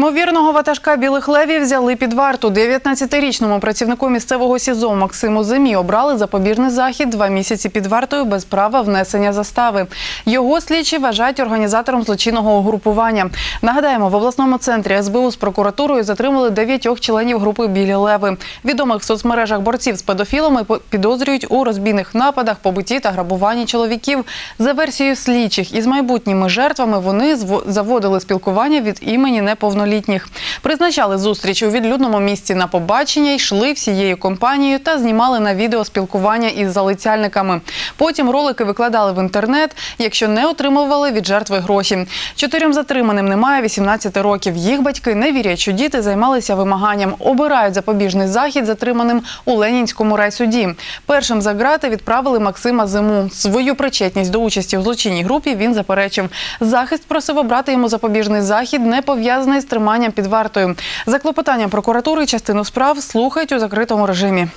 Ймовірного ватажка білих левів взяли під варту. 19-річному працівнику місцевого СІЗО Максиму Зимі обрали запобіжний захід два місяці під вартою без права внесення застави. Його слідчі вважають організатором злочинного угрупування. Нагадаємо, в обласному центрі СБУ з прокуратурою затримали дев'ятьох членів групи Білі Леви. Відомих в соцмережах борців з педофілами підозрюють у розбійних нападах, побитті та грабуванні чоловіків. За версією слідчих із майбутніми жертвами вони заводили спілкування від імені неповнолітніх. Призначали зустріч у відлюдному місці на побачення, йшли всією компанією та знімали на відео спілкування із залицяльниками. Потім ролики викладали в інтернет, якщо не отримували від жертви гроші. Чотирьом затриманим немає 18 років. Їх батьки не вірять, що діти займалися вимаганням. Обирають запобіжний захід затриманим у Ленінському райсуді. Першим за грати відправили Максима Зиму. Свою причетність до участі у злочинній групі він заперечив. Захист просив обрати йому запобіжний захід, не пов'язаний з триманням під вартою. За клопотанням прокуратури частину справ слухають у закритому режимі.